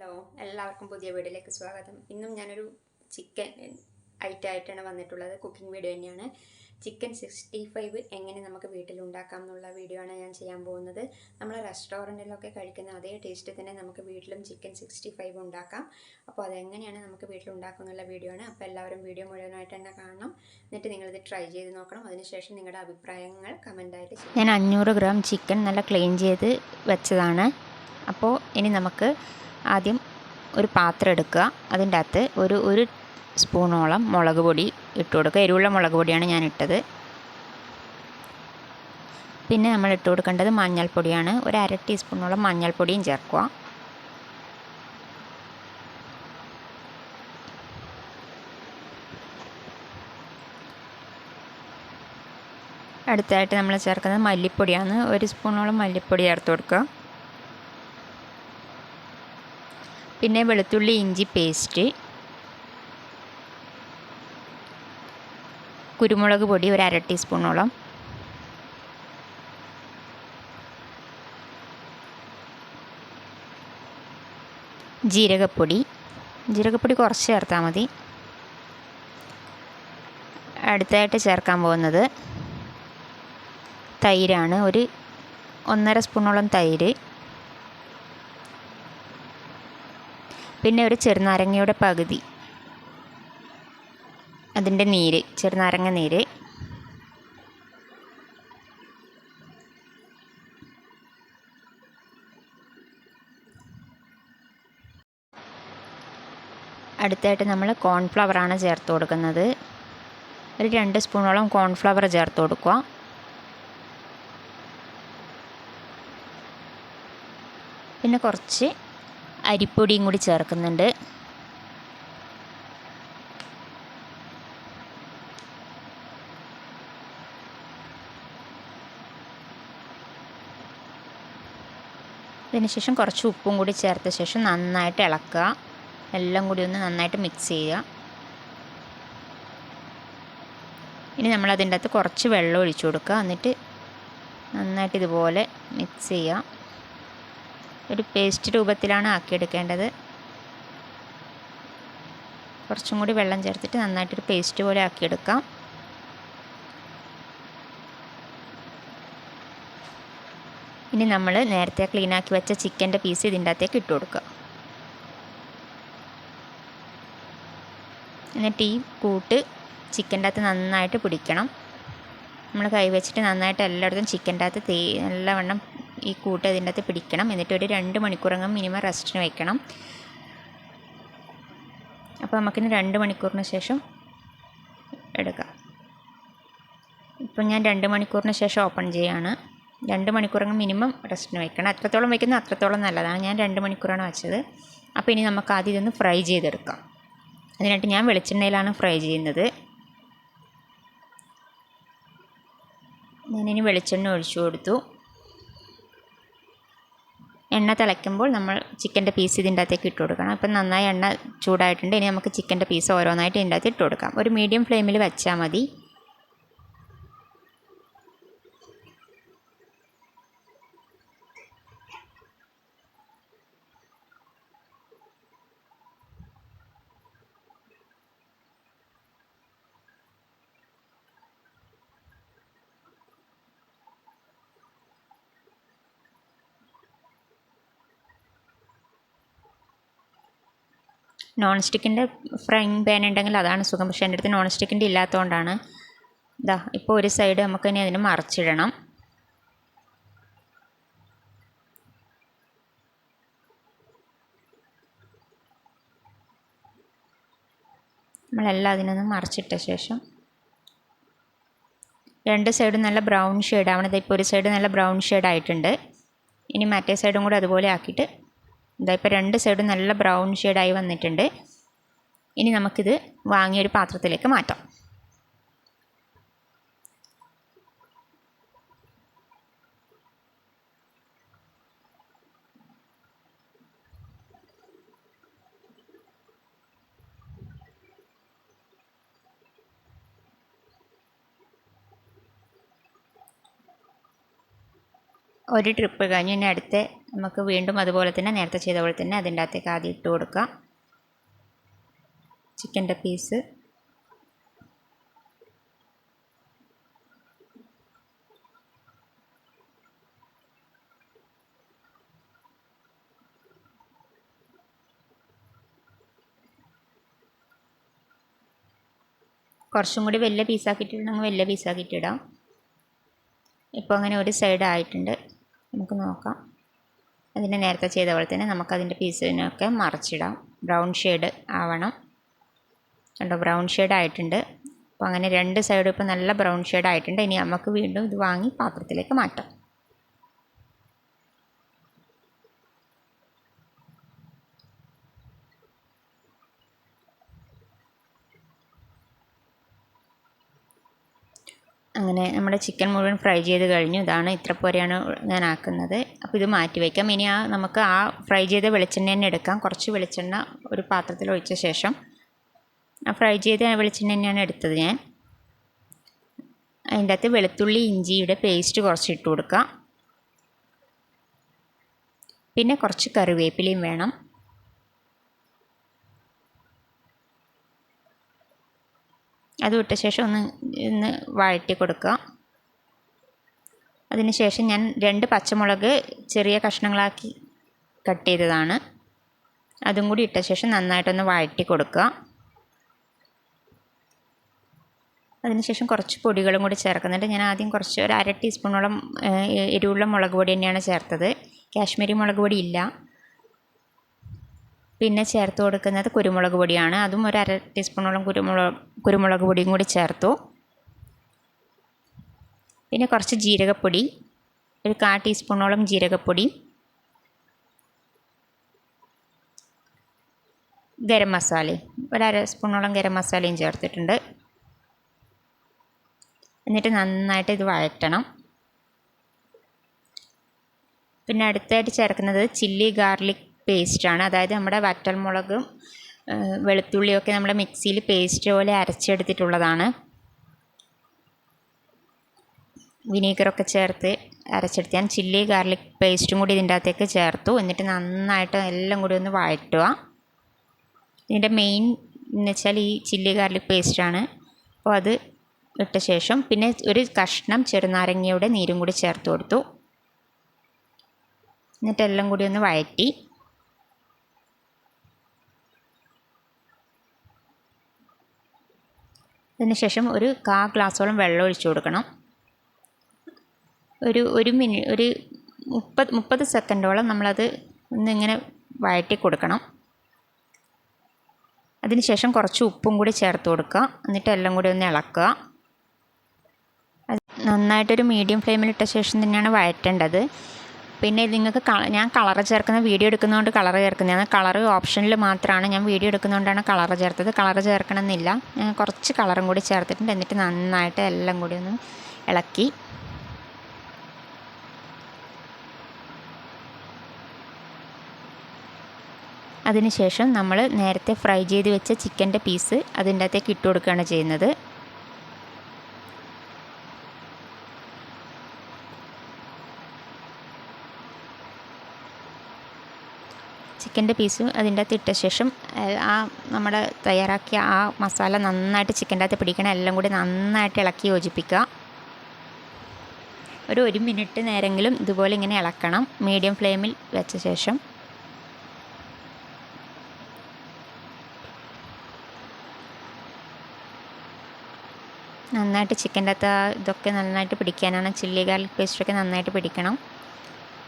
Hello എല്ലാവർക്കും പുതിയ വീഡിയോയിലേക്ക് സ്വാഗതം. ഇന്നും ഞാനൊരു ചിക്കൻ ഐറ്റം ആയിട്ടാണ് വന്നിട്ടുള്ളത്. കുക്കിംഗ് വീഡിയോ തന്നെയാണ്. ചിക്കൻ സിക്സ്റ്റി ഫൈവ് എങ്ങനെ നമുക്ക് വീട്ടിൽ ഉണ്ടാക്കാം എന്നുള്ള വീഡിയോ ആണ് ഞാൻ ചെയ്യാൻ പോകുന്നത്. നമ്മൾ റെസ്റ്റോറന്റിലൊക്കെ കഴിക്കുന്ന അതേ ടേസ്റ്റ് തന്നെ നമുക്ക് വീട്ടിലും ചിക്കൻ സിക്സ്റ്റി ഫൈവ് ഉണ്ടാക്കാം. അപ്പോൾ അതെങ്ങനെയാണ് നമുക്ക് വീട്ടിൽ ഉണ്ടാക്കുക എന്നുള്ള വീഡിയോ ആണ്. അപ്പോൾ എല്ലാവരും വീഡിയോ മുഴുവനായിട്ട് തന്നെ കാണണം. എന്നിട്ട് നിങ്ങളിത് ട്രൈ ചെയ്ത് നോക്കണം. അതിനുശേഷം നിങ്ങളുടെ അഭിപ്രായങ്ങൾ കമന്റായിട്ട് ഞാൻ അഞ്ഞൂറ് ഗ്രാം ചിക്കൻ നല്ല ക്ലീൻ ചെയ്ത് വെച്ചതാണ്. അപ്പോൾ ഇനി നമുക്ക് ആദ്യം ഒരു പാത്രം എടുക്കുക. അതിന്റെ അകത്ത് ഒരു ഒരു സ്പൂണോളം മുളക് പൊടി ഇട്ട് കൊടുക്കുക. എരിവുള്ള മുളക് പൊടിയാണ് ഞാൻ ഇട്ടത്. പിന്നെ നമ്മൾ ഇട്ട് കൊടുക്കേണ്ടത് മഞ്ഞൾപ്പൊടിയാണ്. ഒരു അര ടീസ്പൂണോളം മഞ്ഞൾപ്പൊടിയും ചേർക്കുക. അടുത്തായിട്ട് നമ്മൾ ചേർക്കുന്നത് മല്ലിപ്പൊടിയാണ്. ഒരു സ്പൂണോളം മല്ലിപ്പൊടി ചേർത്ത് കൊടുക്കുക. പിന്നെ വെളുത്തുള്ളി ഇഞ്ചി പേസ്റ്റ് കുരുമുളക് പൊടി ഒരു അര ടീസ്പൂണോളം ജീരകപ്പൊടി. ജീരകപ്പൊടി കുറച്ച് ചേർത്താൽ മതി. അടുത്തായിട്ട് ചേർക്കാൻ പോകുന്നത് തൈരാണ്. ഒരു ഒന്നര സ്പൂണോളം തൈര്. പിന്നെ ഒരു ചെറുനാരങ്ങയുടെ പകുതി. അതിന്റെ നീര് ചെറുനാരങ്ങ നീര്. അടുത്തായിട്ട് നമ്മൾ കോൺഫ്ലവറാണ് ചേർത്ത് കൊടുക്കുന്നത്. ഒരു രണ്ട് സ്പൂണോളം കോൺഫ്ലവർ ചേർത്ത് കൊടുക്കുക. പിന്നെ കുറച്ച് അരിപ്പൊടിയും കൂടി ചേർക്കുന്നുണ്ട്. അതിനുശേഷം കുറച്ച് ഉപ്പും കൂടി ചേർത്ത ശേഷം നന്നായിട്ട് ഇളക്കുക. എല്ലാം കൂടി ഒന്ന് നന്നായിട്ട് മിക്സ് ചെയ്യുക. ഇനി നമ്മൾ അതിന്റെ അകത്ത് കുറച്ച് വെള്ളം ഒഴിച്ചു കൊടുക്കുക. എന്നിട്ട് നന്നായിട്ട് ഇതുപോലെ മിക്സ് ചെയ്യുക. ഒരു പേസ്റ്റ് രൂപത്തിലാണ് ആക്കിയെടുക്കേണ്ടത്. കുറച്ചും കൂടി വെള്ളം ചേർത്തിട്ട് നന്നായിട്ടൊരു പേസ്റ്റ് പോലെ ആക്കിയെടുക്കാം. ഇനി നമ്മൾ നേരത്തെ ക്ലീനാക്കി വെച്ച ചിക്കന്റെ പീസ് ഇതിന്റെ അകത്തേക്ക് ഇട്ട് കൊടുക്കുക. എന്നിട്ട് ഈ കൂട്ട് ചിക്കന്റെ അകത്ത് നന്നായിട്ട് പിടിക്കണം. നമ്മൾ കൈ വെച്ചിട്ട് നന്നായിട്ട് എല്ലായിടത്തും ചിക്കന്റെ അകത്ത് തേ നല്ലവണ്ണം ഈ കൂട്ട് ഇതിന്റെ അകത്ത് പിടിക്കണം. എന്നിട്ട് ഒരു രണ്ട് മണിക്കൂറങ്ങും മിനിമം റെസ്റ്റിന് വയ്ക്കണം അപ്പോൾ നമുക്കിനി രണ്ട് മണിക്കൂറിന് ശേഷം എടുക്കാം. ഇപ്പം ഞാൻ രണ്ട് മണിക്കൂറിന് ശേഷം ഓപ്പൺ ചെയ്യാണ്. രണ്ട് മണിക്കൂറങ്ങ് മിനിമം റെസ്റ്റിന് വയ്ക്കണം എത്രത്തോളം വയ്ക്കുന്നത് അത്രത്തോളം നല്ലതാണ്. ഞാൻ രണ്ട് മണിക്കൂറാണ് വെച്ചത്. അപ്പോൾ ഇനി നമുക്ക് ആദ്യം ഇതൊന്ന് ഫ്രൈ ചെയ്തെടുക്കാം. അതിനായിട്ട് ഞാൻ വെളിച്ചെണ്ണയിലാണ് ഫ്രൈ ചെയ്യുന്നത്. ഞാനിനി വെളിച്ചെണ്ണ ഒഴിച്ചു കൊടുത്തു. എണ്ണ തിളയ്ക്കുമ്പോൾ നമ്മൾ ചിക്കന്റെ പീസ് ഇതിന്റെ അകത്തേക്ക് ഇട്ട് കൊടുക്കണം. അപ്പം നന്നായി എണ്ണ ചൂടായിട്ടുണ്ട്. ഇനി നമുക്ക് ചിക്കന്റെ പീസ് ഓരോന്നായിട്ട് ഇതിന്റെ അകത്ത് ഇട്ട് കൊടുക്കാം. ഒരു മീഡിയം ഫ്ലെയിമിൽ വെച്ചാൽ മതി. നോൺ സ്റ്റിക്കിന്റെ ഫ്രൈങ് പാൻ ഉണ്ടെങ്കിൽ അതാണ് സുഖം. പക്ഷേ എന്റെ അടുത്ത് നോൺ സ്റ്റിക്കിന്റെ ഇല്ലാത്തതുകൊണ്ടാണ് ഇതാ ഇപ്പോൾ ഒരു സൈഡ് നമുക്ക് ഇനി അതിന് മറിച്ചിടണം. നമ്മളെല്ലാം അതിനൊന്ന് മറിച്ചിട്ട ശേഷം രണ്ട് സൈഡും നല്ല ബ്രൗൺ ഷെയ്ഡ് ആവണത് ഇപ്പോൾ ഒരു സൈഡ് നല്ല ബ്രൗൺ ഷെയ്ഡ് ആയിട്ടുണ്ട്. ഇനി മറ്റേ സൈഡും കൂടെ അതുപോലെ ആക്കിയിട്ട് ഇതാ ഇപ്പോൾ രണ്ട് സൈഡും നല്ല ബ്രൗൺ ഷെയ്ഡായി വന്നിട്ടുണ്ട്. ഇനി നമുക്കിത് വാങ്ങിയൊരു പാത്രത്തിലേക്ക് മാറ്റാം. ഒരു ട്രിപ്പ് കഴിഞ്ഞ് ഇനി അടുത്ത നമുക്ക് വീണ്ടും അതുപോലെ തന്നെ നേരത്തെ ചെയ്ത പോലെ തന്നെ അതിന്റെ അകത്തേക്ക് ആദ്യം ഇട്ട് കൊടുക്കാം. ചിക്കന്റെ പീസ് കുറച്ചും കൂടി വലിയ പീസാക്കിയിട്ടുണ്ടെങ്കിൽ വലിയ പീസാക്കിയിട്ടിടാം ഇപ്പോൾ അങ്ങനെ ഒരു സൈഡ് ആയിട്ടുണ്ട്. നമുക്ക് നോക്കാം. അതിന്റെ നേരത്തെ ചെയ്ത പോലെ തന്നെ നമുക്കതിന്റെ പീസിനൊക്കെ മറിച്ചിടാം. ബ്രൗൺ ഷെയ്ഡ് ആവണം. കണ്ടോ ബ്രൗൺ ഷെയ്ഡ് ആയിട്ടുണ്ട്. അപ്പോൾ അങ്ങനെ രണ്ട് സൈഡും ഇപ്പോൾ നല്ല ബ്രൗൺ ഷെയ്ഡ് ആയിട്ടുണ്ട്. ഇനി നമുക്ക് വീണ്ടും ഇത് വാങ്ങി പാത്രത്തിലേക്ക് മാറ്റാം. അങ്ങനെ നമ്മുടെ ചിക്കൻ മുഴുവൻ ഫ്രൈ ചെയ്ത് കഴിഞ്ഞു. ഇതാണ് ഇത്ര പോരെയാണ് ഞാൻ ആക്കുന്നത്. അപ്പോൾ ഇത് മാറ്റി വയ്ക്കാം ഇനി ആ നമുക്ക് ആ ഫ്രൈ ചെയ്ത വെളിച്ചെണ്ണ തന്നെ എടുക്കാം. കുറച്ച് വെളിച്ചെണ്ണ ഒരു പാത്രത്തിൽ ഒഴിച്ച ശേഷം ആ ഫ്രൈ ചെയ്ത വെളിച്ചെണ്ണ തന്നെയാണ് എടുത്തത് ഞാൻ. അതിന്റെ അകത്ത് വെളുത്തുള്ളി ഇഞ്ചിയുടെ പേസ്റ്റ് കുറച്ച് ഇട്ട് കൊടുക്കാം. പിന്നെ കുറച്ച് കറിവേപ്പിലയും വേണം. അത് വിട്ട ശേഷം ഒന്ന് ഒന്ന് വഴറ്റി കൊടുക്കുക അതിനുശേഷം ഞാൻ രണ്ട് പച്ചമുളക് ചെറിയ കഷ്ണങ്ങളാക്കി കട്ട് ചെയ്തതാണ്. അതും കൂടി ഇട്ട ശേഷം നന്നായിട്ടൊന്ന് വഴറ്റി കൊടുക്കുക. അതിനുശേഷം കുറച്ച് പൊടികളും കൂടി ചേർക്കുന്നുണ്ട്. ഞാൻ ആദ്യം കുറച്ച് ഒരു അര ടീസ്പൂണോളം എരിവുള്ള മുളക് പൊടി തന്നെയാണ് ചേർത്തത്. കാശ്മീരി മുളക് പൊടി ഇല്ല. പിന്നെ ചേർത്ത് കൊടുക്കുന്നത് കുരുമുളക് പൊടിയാണ്. അതും ഒരു അര ടീസ്പൂണോളം കുരുമുളക് കുരുമുളക് പൊടിയും കൂടി ചേർത്തു. പിന്നെ കുറച്ച് ജീരകപ്പൊടി ഒരു കാ ടീസ്പൂണോളം ജീരകപ്പൊടി ഗരം മസാല ഒരര സ്പൂണോളം ഗരം മസാലയും ചേർത്തിട്ടുണ്ട്. എന്നിട്ട് നന്നായിട്ട് ഇത് വഴറ്റണം. പിന്നെ അടുത്തായിട്ട് ചേർക്കുന്നത് ചില്ലി ഗാർലിക് പേസ്റ്റാണ് അതായത് നമ്മുടെ വറ്റൽമുളകും വെളുത്തുള്ളിയൊക്കെ നമ്മുടെ മിക്സിയിൽ പേസ്റ്റ് പോലെ അരച്ചെടുത്തിട്ടുള്ളതാണ്. വിനീഗറൊക്കെ ചേർത്ത് അരച്ചെടുത്ത്. ഞാൻ ചില്ലി ഗാർലിക് പേസ്റ്റും കൂടി ഇതിന്റെ അകത്തേക്ക് ചേർത്തു. എന്നിട്ട് നന്നായിട്ട് എല്ലാം കൂടി ഒന്ന് വഴറ്റുക. ഇതിന്റെ മെയിൻ എന്ന് വെച്ചാൽ ഈ ചില്ലി ഗാർലിക് പേസ്റ്റാണ്. അപ്പോൾ അത് ഇട്ട ശേഷം പിന്നെ ഒരു കഷ്ണം ചെറുനാരങ്ങയുടെ നീരും കൂടി ചേർത്ത് കൊടുത്തു. എന്നിട്ട് എല്ലാം കൂടി ഒന്ന് വഴറ്റി. അതിനുശേഷം ഒരു കാ ഗ്ലാസ്സോളം വെള്ളം ഒഴിച്ചു കൊടുക്കണം. ഒരു ഒരു മിനി ഒരു മുപ്പത് മുപ്പത് സെക്കൻഡോളം നമ്മളത് ഒന്നിങ്ങനെ വഴറ്റി കൊടുക്കണം. അതിനുശേഷം കുറച്ച് ഉപ്പും കൂടി ചേർത്ത് കൊടുക്കുക. എന്നിട്ട് എല്ലാം കൂടി ഒന്ന് ഇളക്കുക. നന്നായിട്ടൊരു മീഡിയം ഫ്ലെയിമിൽ ഇട്ട ശേഷം തന്നെയാണ് വഴറ്റേണ്ടത്. പിന്നെ നിങ്ങൾക്ക് ഞാൻ കളർ ചേർക്കുന്ന വീഡിയോ എടുക്കുന്നതുകൊണ്ട് കളർ ചേർക്കുന്നതാണ് കളർ ഓപ്ഷനിൽ മാത്രമാണ് ഞാൻ വീഡിയോ എടുക്കുന്നതുകൊണ്ടാണ് കളർ ചേർത്തത്. കളർ ചേർക്കണമെന്നില്ല. കുറച്ച് കളറും കൂടി ചേർത്തിട്ടുണ്ട്. എന്നിട്ട് നന്നായിട്ട് എല്ലാം കൂടി ഒന്ന് ഇളക്കി. അതിനുശേഷം നമ്മൾ നേരത്തെ ഫ്രൈ ചെയ്ത് വെച്ച ചിക്കന്റെ പീസ് അതിന്റെ അകത്തേക്ക് ഇട്ട് കൊടുക്കുകയാണ് ചെയ്യുന്നത്. ചിക്കന്റെ പീസും അതിന്റെ അകത്ത് ഇട്ട ശേഷം ആ നമ്മൾ തയ്യാറാക്കിയ ആ മസാല നന്നായിട്ട് ചിക്കന്റെ അകത്ത് പിടിക്കണം എല്ലാം കൂടി നന്നായിട്ട് ഇളക്കി യോജിപ്പിക്കുക. ഒരു ഒരു മിനിറ്റ് നേരെങ്കിലും ഇതുപോലെ ഇങ്ങനെ ഇളക്കണം. മീഡിയം ഫ്ലെയിമിൽ വെച്ച ശേഷം നന്നായിട്ട് ചിക്കന്റെ അകത്ത് ഇതൊക്കെ നന്നായിട്ട് പിടിക്കാനാണ് ചില്ലി ഗാർലിക് പേസ്റ്റൊക്കെ നന്നായിട്ട് പിടിക്കണം.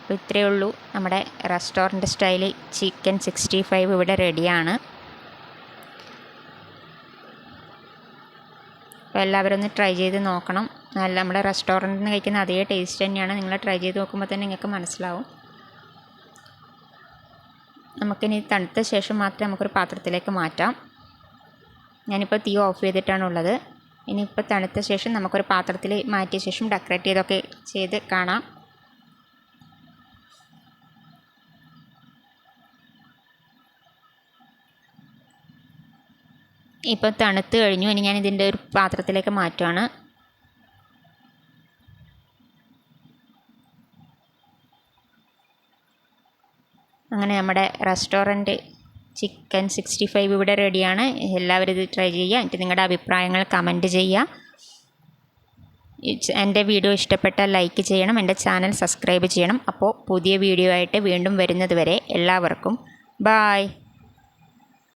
അപ്പോൾ ഇത്രയേ ഉള്ളൂ നമ്മുടെ restaurant style chicken sixty five ഇവിടെ റെഡിയാണ്. അപ്പോൾ എല്ലാവരും ഒന്ന് ട്രൈ ചെയ്ത് നോക്കണം. നല്ല നമ്മുടെ റെസ്റ്റോറന്റിൽ നിന്ന് കഴിക്കുന്ന അതേ ടേസ്റ്റ് തന്നെയാണ്. നിങ്ങൾ ട്രൈ ചെയ്ത് നോക്കുമ്പോൾ തന്നെ നിങ്ങൾക്ക് മനസ്സിലാവും. നമുക്കിനി തണുത്ത ശേഷം മാത്രമേ നമുക്കൊരു പാത്രത്തിലേക്ക് മാറ്റാം. ഞാനിപ്പോൾ തീ ഓഫ് ചെയ്തിട്ടാണുള്ളത്. ഇനിയിപ്പോൾ തണുത്ത ശേഷം നമുക്കൊരു പാത്രത്തിൽ മാറ്റിയ ശേഷം ഡെക്കറേറ്റ് ചെയ്തൊക്കെ ചെയ്ത് കാണാം. ഇപ്പോൾ തണുത്ത് കഴിഞ്ഞു. ഇനി ഞാൻ ഇതിന്റെ ഒരു പാത്രത്തിലേക്ക് മാറ്റുകയാണ് അങ്ങനെ നമ്മുടെ റെസ്റ്റോറന്റ് ചിക്കൻ സിക്സ്റ്റി ഫൈവ് ഇവിടെ റെഡിയാണ്. എല്ലാവരും ഇത് ട്രൈ ചെയ്യുക. എന്നിട്ട് നിങ്ങളുടെ അഭിപ്രായങ്ങൾ കമന്റ് ചെയ്യുക. എന്റെ വീഡിയോ ഇഷ്ടപ്പെട്ടാൽ ലൈക്ക് ചെയ്യണം. എന്റെ ചാനൽ സബ്സ്ക്രൈബ് ചെയ്യണം. അപ്പോൾ പുതിയ വീഡിയോ ആയിട്ട് വീണ്ടും വരുന്നത് വരെ എല്ലാവർക്കും ബായ്